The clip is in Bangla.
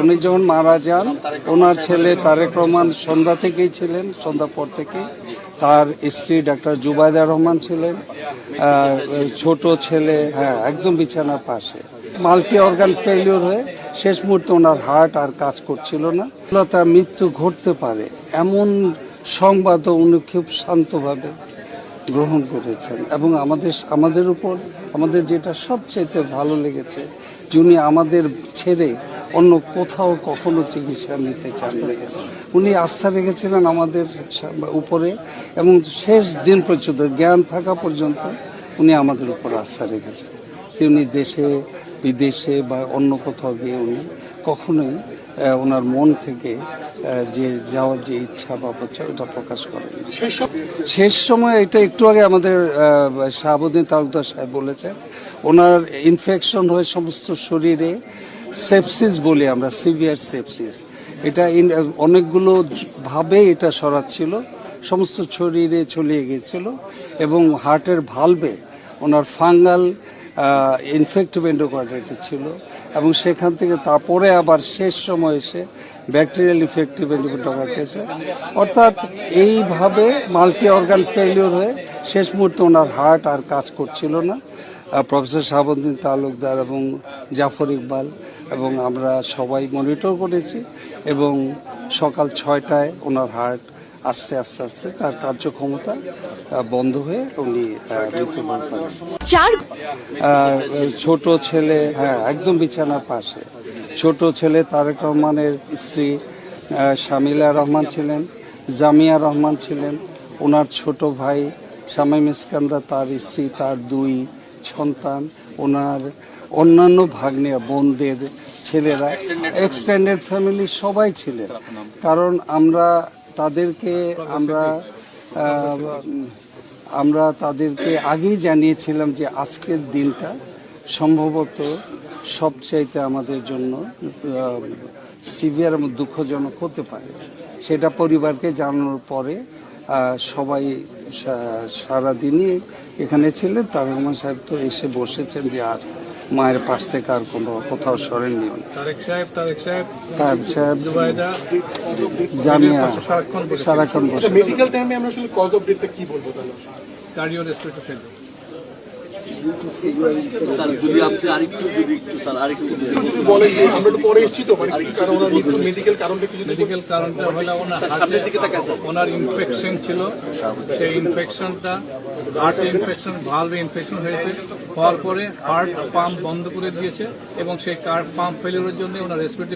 উনি যখন মারা যান, ওনার ছেলে তারেক রহমান সন্ধ্যা থেকেই ছিলেন, সন্ধ্যা পর থেকে তার স্ত্রী ডাক্তার জুবাইদা রহমান ছিলেন ছোট ছেলে হ্যাঁ একদম বিছানার পাশে। মাল্টি অর্গান ফেলিওর হয়ে শেষ মুহূর্তে ওনার হার্ট আর কাজ করছিল না। তার মৃত্যু ঘটতে পারে এমন সংবাদও উনি খুব শান্তভাবে গ্রহণ করেছেন। এবং আমাদের আমাদের উপর, আমাদের যেটা সবচেয়ে ভালো লেগেছে যিনি আমাদের ছেড়ে অন্য কোথাও কখনো চিকিৎসা নিতে চান উনি আস্থা রেখেছিলেন আমাদের উপরে এবং শেষ দিন পর্যন্ত জ্ঞান থাকা পর্যন্ত উনি আমাদের উপর আস্থা রেখেছেন। তিনি দেশে বিদেশে বা অন্য কোথাও গিয়ে উনি কখনোই ওনার মন থেকে যে যাওয়ার যে ইচ্ছা বা হচ্ছে ওটা প্রকাশ করেন শেষ সময়? এটা একটু আগে আমাদের শাহাবুদ্দিন তালুকদার সাহেব বলেছেন ওনার ইনফেকশন হয়ে সমস্ত শরীরে সেপসিস বলি আমরা সিভিয়ার সেপসিস এটা অনেকগুলো ভাবে এটা সরাচ্ছিল সমস্ত শরীরে ছড়িয়ে গিয়েছিল এবং হার্টের ভালভে ওনার ফাঙ্গাল ইনফেক্টিভ এন্ডোকার্ডাইটিস ছিল এবং সেখান থেকে তারপরে আবার শেষ সময় এসে ব্যাকটেরিয়াল ইনফেক্টিভ এন্ডোকার্ডাইটিস অর্থাৎ এইভাবে মাল্টি অর্গান ফেলিওর হয়ে শেষ মুহূর্তে ওনার হার্ট আর কাজ করছিল না। প্রফেসর শাহাবুদ্দিন তালুকদার এবং জাফর ইকবাল এবং আমরা সবাই মনিটর করেছি এবং সকাল ছয়টায় ওনার হার্ট আস্তে আস্তে আস্তে তার কার্যক্ষমতা বন্ধ হয়ে উনি মৃত্যুবরণ করেন। ছোট ছেলে হ্যাঁ একদম বিছানার পাশে। ছোট ছেলে তারেক রহমানের স্ত্রী শামিলা রহমান ছিলেন জামিয়া রহমান ছিলেন। ওনার ছোট ভাই শামীম ইস্কান্দার তার স্ত্রী তার দুই সন্তান, ওনার অন্যান্য ভাগ্নে, বোনদের, ছেলেরা এক্সটেন্ডেড ফ্যামিলি সবাই ছিলেন। কারণ আমরা তাদেরকে আমরা আমরা তাদেরকে আগেই জানিয়েছিলাম যে আজকের দিনটা সম্ভবত সবচাইতে আমাদের জন্য সিভিয়ার এবং দুঃখজনক হতে পারে। সেটা পরিবারকে জানানোর পরে সবাই সারাদিনই এখানে ছিলেন তার রহমান সাহেব তো এসে বসেছেন যে আর মায়ের পাশ থেকে আর কোনো কোথাও সরেননি। নি তারেক সাহেব জামিয়া সারাক্ষণ বসে মেডিকেল টাইমে আমরা আসলে কজ অফ ডেটটা কি বলব তাহলে? কার্ডিও রেসপিরেটরি ফেলিওর স্যার যদি আপনি আরেকটু যদি একটু স্যার আরেকটু যদি যদি বলেন যে আমরা একটু পরে এসেছি তো মানে কি কারণ ওনার মেডিকেল কারণটা কি মেডিকেল কারণটা হলো ওনার সামনের দিকে তাকান ওনার ইনফেকশন ছিল। সেই ইনফেকশনটা হার্টে ইনফেকশন ভালভে ইনফেকশন হয়েছে। হওয়ার পরে হার্ট পাম্প বন্ধ করে দিয়েছে এবং সেই কার্ড পাম্প ফেলিওরের জন্য ওনার রেসপিরেটরি